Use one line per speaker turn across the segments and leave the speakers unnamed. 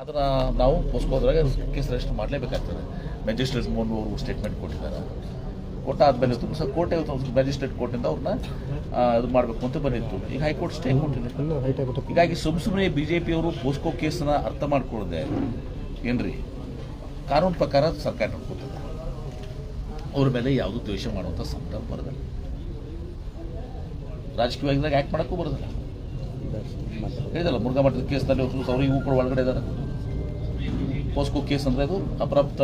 ಅದನ್ನ ನಾವು ಪೋಸ್ಕೋದ್ರಾಗ ಕೇಸ್ ರಿಜಿಸ್ಟರ್ ಮಾಡಲೇಬೇಕಾಗ್ತದೆ. ಮ್ಯಾಜಿಸ್ಟ್ರೇಟ್ ಮೋಹನ್ ಅವರು ಸ್ಟೇಟ್ಮೆಂಟ್ ಕೊಟ್ಟಿದ್ದಾರೆ. ಕೊಟ್ಟಾದ್ಮೇಲೆ ತುಂಬ ಸಹ ಕೋರ್ಟ್ ಮ್ಯಾಜಿಸ್ಟ್ರೇಟ್ ಕೋರ್ಟಿಂದ ಅವ್ರನ್ನ ಅದು ಇದು ಮಾಡಬೇಕು ಅಂತ ಬಂದಿತ್ತು. ಈಗ ಹೈಕೋರ್ಟ್ ಸ್ಟೇ ಕೊಟ್ಟಿದೆ ಹೀಗಾಗಿ ಸುಮ್ ಸುಮ್ಮನೆ ಬಿ ಜೆ ಪಿಯವರು ಪೋಸ್ಕೋ ಕೇಸನ್ನ ಅರ್ಥ ಮಾಡ್ಕೊಳ್ಳದೆ ಏನ್ರಿ? ಕಾನೂನು ಪ್ರಕಾರ ಸರ್ಕಾರ ನೋಡ್ಕೊತದೆ ಅವ್ರ ಮೇಲೆ ಯಾವುದು ದ್ವೇಷ ಮಾಡುವಂಥ ಸಂದರ್ಭ ಬರೋದಿಲ್ಲ. ರಾಜಕೀಯವಾಗಿದ್ದಾಗ ಆ್ಯಕ್ಟ್ ಮಾಡೋಕ್ಕೂ ಬರೋದಿಲ್ಲ. ಹೇಳಿದಲ್ಲ ಮುರುಘಾ ಮಠದ ಕೇಸ್ನಲ್ಲಿ ಅವರು ಇವು ಕೂಡ ಒಳಗಡೆ ಇದ್ದಾರೆ. ಪೋಸ್ಕೋ ಕೇಸ್ ಅಂದರೆ ಅದು ಅಪ್ರಾಪ್ತ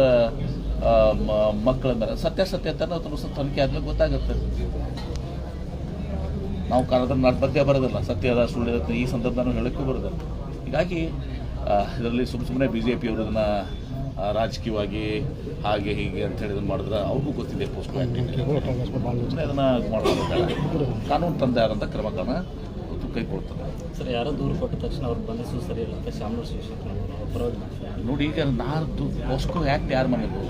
ಮಕ್ಕಳ ಮೇಲೆ. ಸತ್ಯಾಸತ್ಯತೆಯನ್ನು ತನಕ ಸ್ವಲ್ಪ ತನಿಖೆ ಆದ್ಮೇಲೆ ಗೊತ್ತಾಗುತ್ತೆ. ನಾವು ಕಾರಣದ ನಾಟ್ ಬಗ್ಗೆ ಬರೋದಿಲ್ಲ. ಸತ್ಯದ ಸುಳ್ಳು ಈ ಸಂದರ್ಭ ಹೇಳೋಕ್ಕೂ ಬರೋದಿಲ್ಲ. ಹೀಗಾಗಿ ಇದರಲ್ಲಿ ಸುಮ್ಮ ಸುಮ್ಮನೆ ಬಿ ಜೆ ಪಿಯವರು ರಾಜಕೀಯವಾಗಿ ಹಾಗೆ ಹೀಗೆ ಅಂತ ಹೇಳಿ ಇದನ್ನು ಮಾಡಿದ್ರೆ ಅವ್ರಿಗೂ ಗೊತ್ತಿದೆ ಪೋಸ್ಟ್ ಅದನ್ನು ಮಾಡಬೇಕಾಗ ಕಾನೂನು ತಂದೆ ಆದಂಥ ಕ್ರಮಗಳನ್ನು ಕೈಗೊಳ್ತದೆ
ಸರ್ ಯಾರೋ ದೂರು ಕೊಟ್ಟ ತಕ್ಷಣ ಅವ್ರು ಬಂಧಿಸು ಸರಿ ಇಲ್ಲ ಅಂತ ಶಾಮನೂರು ಶಿವಶಂಕರ್ ಅವರು
ನೋಡಿ ಈಗ ನಾರ್ದು ಪೋಸ್ಕೋ ಆ್ಯಕ್ಟ್ ಯಾರು ಮಾಡಬೇಕು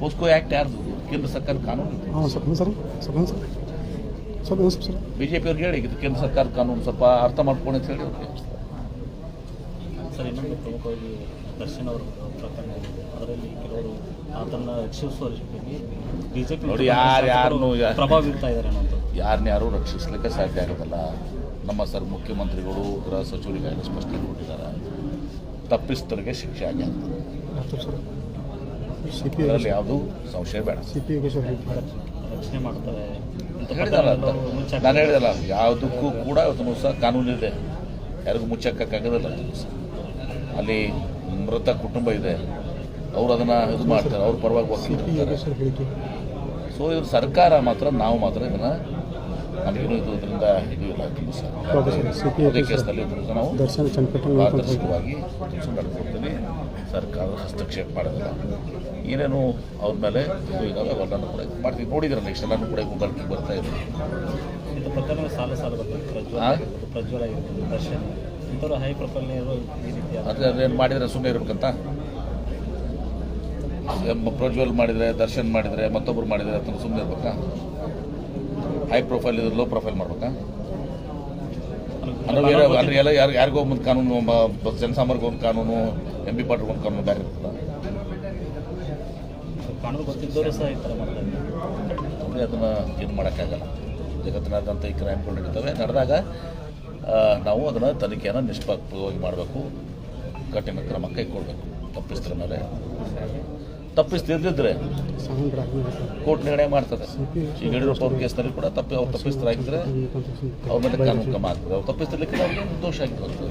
ಪೋಸ್ಕೋ ಆ್ಯಕ್ಟ್ ಯಾರ್ದು? ಕೇಂದ್ರ ಸರ್ಕಾರ ಕಾನೂನು.
ಸರ್
ಬಿ ಜೆ ಪಿಯವ್ರಿಗೆ ಹೇಳಿ ಇದು ಕೇಂದ್ರ ಸರ್ಕಾರ ಕಾನೂನು ಸ್ವಲ್ಪ ಅರ್ಥ ಮಾಡ್ಕೊಂಡು ಅಂತ ಹೇಳಿ ಅವ್ರಿಗೆ.
ಸರ್ ಇನ್ನೊಂದು ಪ್ರಮುಖವಾಗಿ ದರ್ಶನ್ ಅವರು ಪ್ರಕರಣ ಅದರಲ್ಲಿ ಕೆಲವರು ಅದನ್ನು ರಕ್ಷಿಸುವ ಜೊತೆಗೆ ಬಿಜೆಪಿ
ನೋಡಿ, ಯಾರ್ ಯಾರ್ನೂ ಯಾ-
ಪ್ರಭಾವ ಬೀರ್ತಾ ಇದ್ದಾರೆ ಅನ್ನೋದು
ಯಾರನ್ನ ಯಾರೂ ರಕ್ಷಿಸ್ಲಿಕ್ಕೆ ಸಾಧ್ಯ ಆಗೋದಿಲ್ಲ. ನಮ್ಮ ಸರ್ ಮುಖ್ಯಮಂತ್ರಿಗಳು ಗೃಹ ಸಚಿವರಿಗಾಗಿ ಸ್ಪಷ್ಟನೆ ಕೊಟ್ಟಿದ್ದಾರೆ. ತಪ್ಪಿಸ್ತರಿಗೆ ಶಿಕ್ಷೆ ಆಗಿ ಆಗ್ತದೆ ಇದರಲ್ಲಿ ಯಾವುದೂ ಸಂಶಯ ಬೇಡ.
ರಕ್ಷಣೆ ಮಾಡ್ತಾರೆ
ನಾನು ಹೇಳಿದಲ್ಲ ಯಾವುದಕ್ಕೂ ಕೂಡ ಇವತ್ತು ಸಹ ಕಾನೂನಿದೆ. ಯಾರಿಗೂ ಮುಚ್ಚಕ್ಕಾಗೋದಿಲ್ಲ ಅಲ್ಲಿ ಮೃತ ಕುಟುಂಬ ಇದೆ. ಅವ್ರು ಅದನ್ನು ಇದು ಮಾಡ್ತಾರೆ. ಅವ್ರ ಪರವಾಗಿ ವಕೀಲರು ಸೊ ಇವ್ರ ಸರ್ಕಾರ ಮಾತ್ರ ನಾವು ಮಾತ್ರ ಇದನ್ನು ನಮಗೇನು ಇದು ಇದರಿಂದ ಇದು ಇಲ್ಲ ತುಂಬ ಸರ್.
ಹೌದು ಸರ್ ಸಿ ಪಿ
ಯಾವುದೇ
ಯೋಗೇಶ್ವರ್
ನಾವು
ದರ್ಶನ್ ಚನ್ನಪಟ್ಟಣ ನೋಡ್ಕೊಂಡು ಹೋಗಿ
ಪಾರದರ್ಶಕವಾಗಿ ಸರ್ಕಾರ ಹಸ್ತಕ್ಷೇಪ ಮಾಡೋದಿಲ್ಲ ಏನೇನು ಅವ್ರ ಮೇಲೆ ಇದು ಇದಾವೆ ಅವೆಲ್ಲನೂ ಕೂಡ ಮಾಡ್ತೀವಿ. ನೋಡಿದ್ರಲ್ಲ ಇಷ್ಟೆಲ್ಲನೂ ಕೂಡ ಬೆಳಕಿಗೆ ಬರ್ತಾ ಇದೆ.
ಸಾಲ ಸಾಲ ಪ್ರಜ್ವಲ ದರ್ಶನ್. ಇಂಥವ್ರು ಹೈ ಪ್ರೊಫೈಲ್
ಆದರೆ ಅದೇನು ಮಾಡಿದರೆ ಸುಮ್ಮನೆ ಇರ್ಬೇಕಂತ? ಪ್ರಜ್ವಲ್ ಮಾಡಿದರೆ ದರ್ಶನ್ ಮಾಡಿದರೆ ಮತ್ತೊಬ್ಬರು ಮಾಡಿದರೆ ಅಥವಾ ಸುಮ್ಮನೆ ಇರ್ಬೇಕಾ? ಹೈ ಪ್ರೊಫೈಲ್ ಇದ್ರೆ ಲೋ ಪ್ರೊಫೈಲ್ ಮಾಡ್ಬೇಕಾ? ಬೇರೆ ಅಂದ್ರೆ ಎಲ್ಲ ಯಾರು ಯಾರಿಗೋ ಒಂದು ಕಾನೂನು ಜನಸಾಮಾನ್ಯರಿಗೆ ಒಂದು ಕಾನೂನು ಎಂ ಬಿ ಪಾಟ್ರಿಗೆ ಒಂದು ಕಾನೂನು ಬೇರೆ ಇರ್ತದೆ ಅದನ್ನು ಏನು ಮಾಡೋಕ್ಕಾಗಲ್ಲ. ಜಗತ್ತಿನಾದ್ಯಂತ ಈ ಕ್ರೈಮ್ಗಳು ನಡೀತವೆ. ನಡೆದಾಗ ನಾವು ಅದನ್ನು ತನಿಖೆಯನ್ನು ನಿಷ್ಪಕ್ಷವಾಗಿ ಮಾಡಬೇಕು. ಕಠಿಣ ಕ್ರಮ ಕೈಗೊಳ್ಬೇಕು. ತಪ್ಪಿಸ್ತರ ಮೇಲೆ.
ಆದ್ಮೇಲೆ
ಕೋರ್ಟ್ ನಿರ್ಣಯ ಮಾಡ್ತದೆ. ಈಗ ಯಡಿಯೂರಪ್ಪ ಅವ್ರ ಕೇಸ್ನಲ್ಲಿ ಕೂಡ ತಪ್ಪಿ ಅವ್ರು ತಪ್ಪಿಸ್ತರಾಗಿದ್ದರೆ ಅವ್ರ ಮೇಲೆ ಕಾನೂನು ಕ್ರಮ ಆಗ್ತದೆ. ಅವ್ರು ತಪ್ಪಿಸ್ತಿರ್ಲಿಕ್ಕೆ ಅವ್ರಿಗೆ ದೋಷ ಆಗಿರ್ತದೆ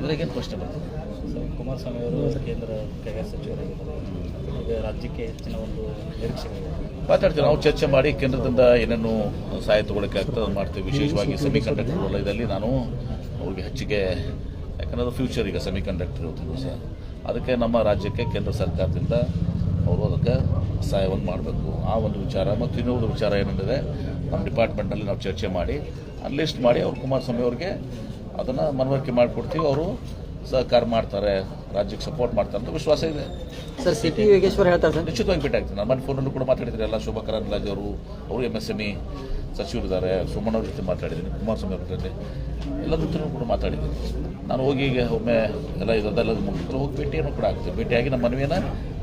ಇದ್ರಾಗೇನು ಪ್ರಶ್ನೆ ಬರ್ತದೆ
ಸರ್ ಕುಮಾರಸ್ವಾಮಿ ಅವರು ಕೇಂದ್ರ ಕೈಗಾರಿಕಾ ಸಚಿವರಾಗಿದ್ದಾರೆ. ರಾಜ್ಯಕ್ಕೆ ಹೆಚ್ಚಿನ ಒಂದು ನಿರೀಕ್ಷೆಗಳಿದೆ
ಮಾತಾಡ್ತೀವಿ. ನಾವು ಚರ್ಚೆ ಮಾಡಿ ಕೇಂದ್ರದಿಂದ ಏನೇನು ಸಹಾಯ ತಗೊಳ್ಳೋಕೆ ಆಗ್ತದೆ ಅದು ಮಾಡ್ತೀವಿ. ವಿಶೇಷವಾಗಿ ಸೆಮಿ ಕಂಡಕ್ಟರ್ ವಲಯದಲ್ಲಿ ನಾನು ಅವ್ರಿಗೆ ಹೆಚ್ಚಿಗೆ ಯಾಕಂದ್ರೆ ಅದು ಫ್ಯೂಚರ್ ಈಗ ಸೆಮಿ ಕಂಡಕ್ಟರ್ ಇರುತ್ತೆ ದಿವಸ ಅದಕ್ಕೆ ನಮ್ಮ ರಾಜ್ಯಕ್ಕೆ ಕೇಂದ್ರ ಸರ್ಕಾರದಿಂದ ಅವರು ಅದಕ್ಕೆ ಸಹಾಯವನ್ನು ಮಾಡಬೇಕು. ಆ ಒಂದು ವಿಚಾರ ಮತ್ತು ಇನ್ನೊಂದು ವಿಚಾರ ಏನಂದರೆ ನಮ್ಮ ಡಿಪಾರ್ಟ್ಮೆಂಟಲ್ಲಿ ನಾವು ಚರ್ಚೆ ಮಾಡಿ ಅನ್ಲಿಸ್ಟ್ ಮಾಡಿ ಅವ್ರು ಕುಮಾರಸ್ವಾಮಿ ಅವ್ರಿಗೆ ಅದನ್ನು ಮನವರಿಕೆ ಮಾಡಿಕೊಡ್ತೀವಿ. ಅವರು ಸಹಕಾರ ಮಾಡ್ತಾರೆ ರಾಜ್ಯಕ್ಕೆ ಸಪೋರ್ಟ್ ಮಾಡ್ತಾರೆ ಅಂತ ವಿಶ್ವಾಸ ಇದೆ.
ಸರ್ ಸಿ ಟಿ ಯೋಗೇಶ್ವರ್ ಹೇಳ್ತಾರೆ
ನಿಶ್ಚಿತವಾಗಿ ಭೇಟಿ ಆಗ್ತೀನಿ. ನಾನು ಮನೆ ಫೋನಲ್ಲೂ ಕೂಡ ಮಾತಾಡಿದ್ರೆ ಎಲ್ಲ ಶೋಭಾ ಕರಂದ್ಲಾಜೆ ಅವರು ಅವರು ಎಂ ಎಸ್ ಎಂ ಇ ಸಚಿವರಿದ್ದಾರೆ ಸೋಮಣ್ಣ ಅವ್ರ ಜೊತೆ ಮಾತಾಡಿದ್ದೀನಿ ಕುಮಾರಸ್ವಾಮಿ ಅವ್ರ ಜೊತೆ. ಎಲ್ಲ ಜೊತೆ ಕೂಡ ಮಾತಾಡಿದ್ದೀನಿ. ನಾನು ಹೋಗಿ ಈಗ ಒಮ್ಮೆ ಎಲ್ಲ ಇದೆಲ್ಲ ಮುಗಿದ್ರೆ ಹೋಗಿ ಭೇಟಿಯನ್ನು ಕೂಡ ಆಗ್ತದೆ ಭೇಟಿಯಾಗಿ ನಮ್ಮ ಮನವಿಯನ್ನು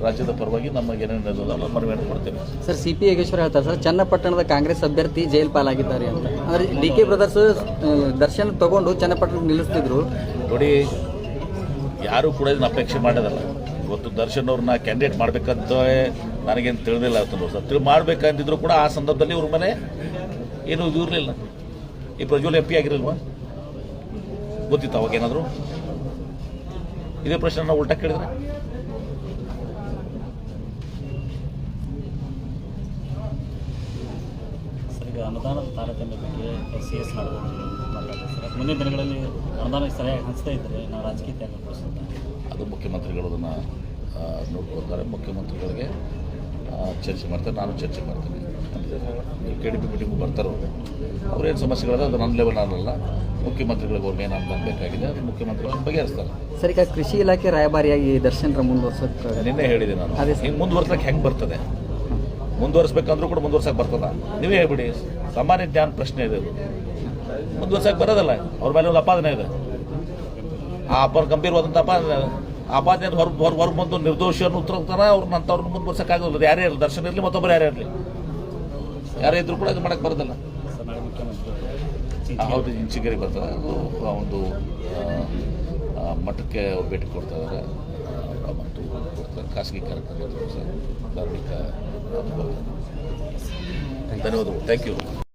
ರಾಜ್ಯದ ಪರವಾಗಿ ನಮಗೆ ಏನೇನು ಇರೋದಲ್ಲ ಮನವಿಯನ್ನು ಕೊಡ್ತೇವೆ
ಸರ್ ಸಿ ಪಿ ಯೋಗೇಶ್ವರ್ ಹೇಳ್ತಾರೆ ಸರ್ ಚನ್ನಪಟ್ಟಣದ ಕಾಂಗ್ರೆಸ್ ಅಭ್ಯರ್ಥಿ ಜೈಲ್ ಪಾಲಾಗಿದ್ದಾರೆ ಅಂತ. ಅಂದರೆ ಡಿ ಕೆ ಬ್ರದರ್ಸ್ ದರ್ಶನ ತಗೊಂಡು ಚನ್ನಪಟ್ಟಣ ನಿಲ್ಲಿಸ್ತಿದ್ರು.
ನೋಡಿ ಯಾರೂ ಕೂಡ ಇದನ್ನ ಅಪೇಕ್ಷೆ ಮಾಡೋದಲ್ಲ ಇವತ್ತು ದರ್ಶನ್ ಅವ್ರನ್ನ ಕ್ಯಾಂಡಿಡೇಟ್ ಮಾಡಬೇಕಂತ ನನಗೇನು ತಿಳಿದಿಲ್ಲ ಅಂತ ಸರ್ ತಿಳಿ ಮಾಡಬೇಕಂತಿದ್ರು ಕೂಡ ಆ ಸಂದರ್ಭದಲ್ಲಿ ಇವ್ರ ಮನೆ ಏನೂ ಇದು ಇರಲಿಲ್ಲ. ಈ ಪ್ರಜ್ವಲ್ ಎಂ ಪಿ ಆಗಿರಲ್ವಾ? ಗೊತ್ತಿತ್ತು ಅವಾಗೇನಾದರೂ ಇದೇ ಪ್ರಶ್ನೆ ನಾವು ಉಲ್ಟಾ ಕೇಳಿದ್ರೆ?
ಸರ್ ಈಗ ಅನುದಾನದ ತಾರತಮ್ಯ ಬಗ್ಗೆ ಸಿ ಎಸ್ ಮಾಡಬಹುದು ಮುಂದಿನ ದಿನಗಳಲ್ಲಿ ಅನುದಾನ ಸರಿಯಾಗಿ ಹಂಚ್ತಾ ಇದ್ದರೆ ನಾವು ರಾಜಕೀಯ ತ್ಯಾಗ
ಅದು ಮುಖ್ಯಮಂತ್ರಿಗಳು ಅದನ್ನು ನೋಡ್ಕೊಳ್ತಾರೆ. ಮುಖ್ಯಮಂತ್ರಿಗಳಿಗೆ ಚರ್ಚೆ ಮಾಡ್ತಾರೆ. ನಾನು ಚರ್ಚೆ ಮಾಡ್ತೀನಿ. ಕೆ ಡಿ ಪಿ ಮೀಟಿಂಗು ಬರ್ತಾರೆ ಅವರು. ಅವ್ರೇನು ಸಮಸ್ಯೆಗಳಿದೆ ಅದು ನನ್ನ ಲೆವೆಲ್ ಆಗಲ್ಲ ಮುಖ್ಯಮಂತ್ರಿಗಳಿಗೆ ಅವ್ರಿಗೆ ನಾನು ಬರಬೇಕಾಗಿದೆ ಅದು ಮುಖ್ಯಮಂತ್ರಿಗಳು ಬಗೆಹರಿಸ್ತಾರೆ.
ಸರಿ ಈಗ ಕೃಷಿ ಇಲಾಖೆ ರಾಯಭಾರಿಯಾಗಿ ದರ್ಶನ್ರ ಮುಂದುವರ್ಸೋಕೆ
ನಿನ್ನೆ ಹೇಳಿದೆ ನಾನು.
ಅದೇ.
ಹಿಂಗೆ ಮುಂದುವರ್ಸಕ್ಕೆ ಹೆಂಗೆ ಬರ್ತದೆ? ಮುಂದುವರ್ಸ್ಬೇಕಂದ್ರೂ ಕೂಡ ಮುಂದುವರ್ಸಕ್ಕೆ ಬರ್ತದ. ನೀವೇ ಹೇಳ್ಬಿಡಿ. ಸಾಮಾನ್ಯ ಜ್ಞಾನ ಪ್ರಶ್ನೆ ಇದೆ ಅದು. ಮುಂದುವರ್ಸಕ್ಕೆ ಬರೋದಲ್ಲ. ಅವ್ರ ಮೇಲೆ ಒಂದು ಅಪಾದನೆ ಇದೆ. ಆ ಅಪ ಗಂಭೀರವಾದಂಥ ಅಪಾದನೆ ಅಪಾದನೆ ಹೊರ ಹೊರ ಹೊರ ಬಂದು ನಿರ್ದೋಷಿ ಅನ್ನೋ ಉತ್ತರ ಅವ್ರನ್ನ ಅಂಥವ್ರನ್ನ ಮುಂದುವರ್ಸೋಕ್ಕಾಗೋಲ್ಲ ಯಾರೇ ಇರಲಿ ದರ್ಶನ ಇರಲಿ ಮತ್ತೊಬ್ಬರು ಯಾರೇ ಇರಲಿ. ಯಾರೇ ಇದ್ರು ಕೂಡ ಇದು ಮಾಡಕ್ಕೆ ಬರೋದಿಲ್ಲ. ಹೌದು ಇಂಚಿಗೇರಿ ಬರ್ತದೆ. ಅದು ಒಂದು ಮಠಕ್ಕೆ ಭೇಟಿ ಕೊಡ್ತಾ ಇದ್ದಾರೆ ಮತ್ತು ಕೊಡ್ತಾರೆ ಖಾಸಗಿ ಕಾರ್ಯಕ್ರಮ ಧಾರ್ಮಿಕ ಧನ್ಯವಾದಗಳು. Thank you